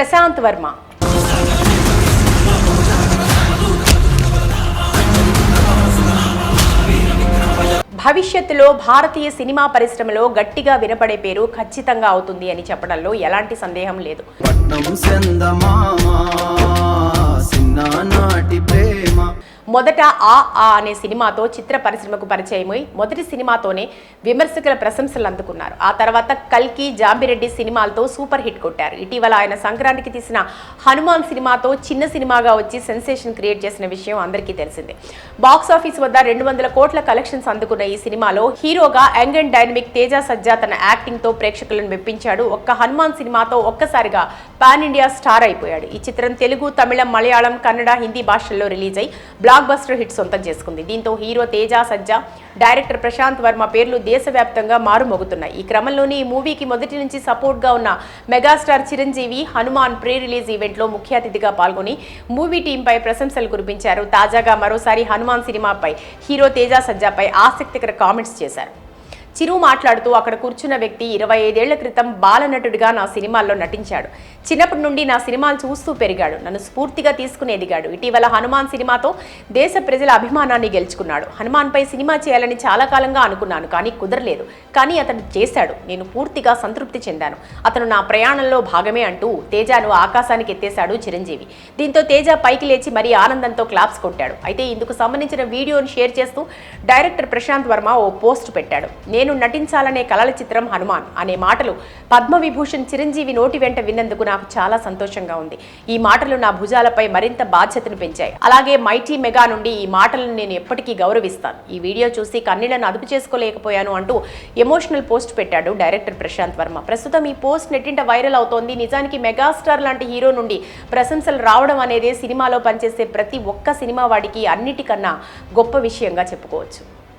ప్రశాంత్ వర్మ. భవిష్యత్తులో భారతీయ సినిమా పరిశ్రమలో గట్టిగా వినపడే పేరు ఖచ్చితంగా అవుతుంది అని చెప్పడంలో ఎలాంటి సందేహం లేదు. మొదట ఆ ఆ అనే సినిమాతో చిత్ర పరిశ్రమకు పరిచయమై మొదటి సినిమాతోనే విమర్శకుల ప్రశంసలు అందుకున్నారు. ఆ తర్వాత కల్కి జాంబిరెడ్డి సినిమాలతో సూపర్ హిట్ కొట్టారు. ఇటీవల ఆయన సంక్రాంతికి తీసిన హనుమాన్ సినిమాతో చిన్న సినిమాగా వచ్చి సెన్సేషన్ క్రియేట్ చేసిన విషయం అందరికీ తెలిసిందే. బాక్స్ ఆఫీస్ వద్ద రెండు వందల కోట్ల కలెక్షన్స్ అందుకున్న ఈ సినిమాలో హీరోగా young and dynamic Teja Sajja తన యాక్టింగ్తో ప్రేక్షకులను మెప్పించాడు. ఒక్క హనుమాన్ సినిమాతో ఒక్కసారిగా పాన్ ఇండియా స్టార్ అయిపోయాడు. ఈ చిత్రం తెలుగు తమిళం మలయాళం కన్నడ హిందీ భాషల్లో రిలీజ్ అయి బ్లాక్ బస్టర్ హిట్ సొంతం చేసుకుంది. దీంతో హీరో తేజ సజ్జా డైరెక్టర్ ప్రశాంత్ వర్మ పేర్లు దేశవ్యాప్తంగా మారుమోగుతున్నాయి. ఈ క్రమంలోనే ఈ మూవీకి మొదటి నుంచి సపోర్ట్గా ఉన్న megastar Chiranjeevi Hanuman pre release ఈవెంట్లో ముఖ్య అతిథిగా పాల్గొని మూవీ టీంపై ప్రశంసలు కురిపించారు. తాజాగా మరోసారి హనుమాన్ సినిమాపై హీరో తేజ సజ్జాపై ఆసక్తికర కామెంట్స్ చేశారు. చిరు మాట్లాడుతూ అక్కడ కూర్చున్న వ్యక్తి ఇరవై ఐదేళ్ళ క్రితం బాలనటుడిగా నా సినిమాల్లో నటించాడు. చిన్నప్పటి నుండి నా సినిమాలు చూస్తూ పెరిగాడు. నన్ను స్ఫూర్తిగా తీసుకుని ఎదిగాడు ఇటీవల హనుమాన్ సినిమాతో దేశ ప్రజల అభిమానాన్ని గెలుచుకున్నాడు. హనుమాన్పై సినిమా చేయాలని చాలా కాలంగా అనుకున్నాను కానీ కుదరలేదు. కానీ అతను చేశాడు. నేను పూర్తిగా సంతృప్తి చెందాను. అతను నా ప్రయాణంలో భాగమే అంటూ తేజాను ఆకాశానికి ఎత్తేశాడు చిరంజీవి. దీంతో తేజ పైకి లేచి మరీ ఆనందంతో క్లాప్స్ కొట్టాడు. అయితే ఇందుకు సంబంధించిన వీడియోను షేర్ చేస్తూ డైరెక్టర్ ప్రశాంత్ వర్మ ఓ పోస్ట్ పెట్టాడు. నేను నటించాలనే కలల చిత్రం హనుమాన్ అనే మాటలు పద్మవిభూషణ్ చిరంజీవి నోటి వెంట విన్నందుకు నాకు చాలా సంతోషంగా ఉంది. ఈ మాటలు నా భుజాలపై మరింత బాధ్యతను పెంచాయి. అలాగే మైటీ మెగా నుండి ఈ మాటలను నేను ఎప్పటికీ గౌరవిస్తాను. ఈ వీడియో చూసి కన్నీళ్ళను అదుపు చేసుకోలేకపోయాను అంటూ ఎమోషనల్ పోస్ట్ పెట్టాడు డైరెక్టర్ ప్రశాంత్ వర్మ. ప్రస్తుతం ఈ పోస్ట్ నెట్టింట వైరల్ అవుతోంది. నిజానికి మెగాస్టార్ లాంటి హీరో నుండి ప్రశంసలు రావడం అనేది సినిమాలో పనిచేసే ప్రతి ఒక్క సినిమా వాడికి అన్నిటికన్నా గొప్ప విషయంగా చెప్పుకోవచ్చు.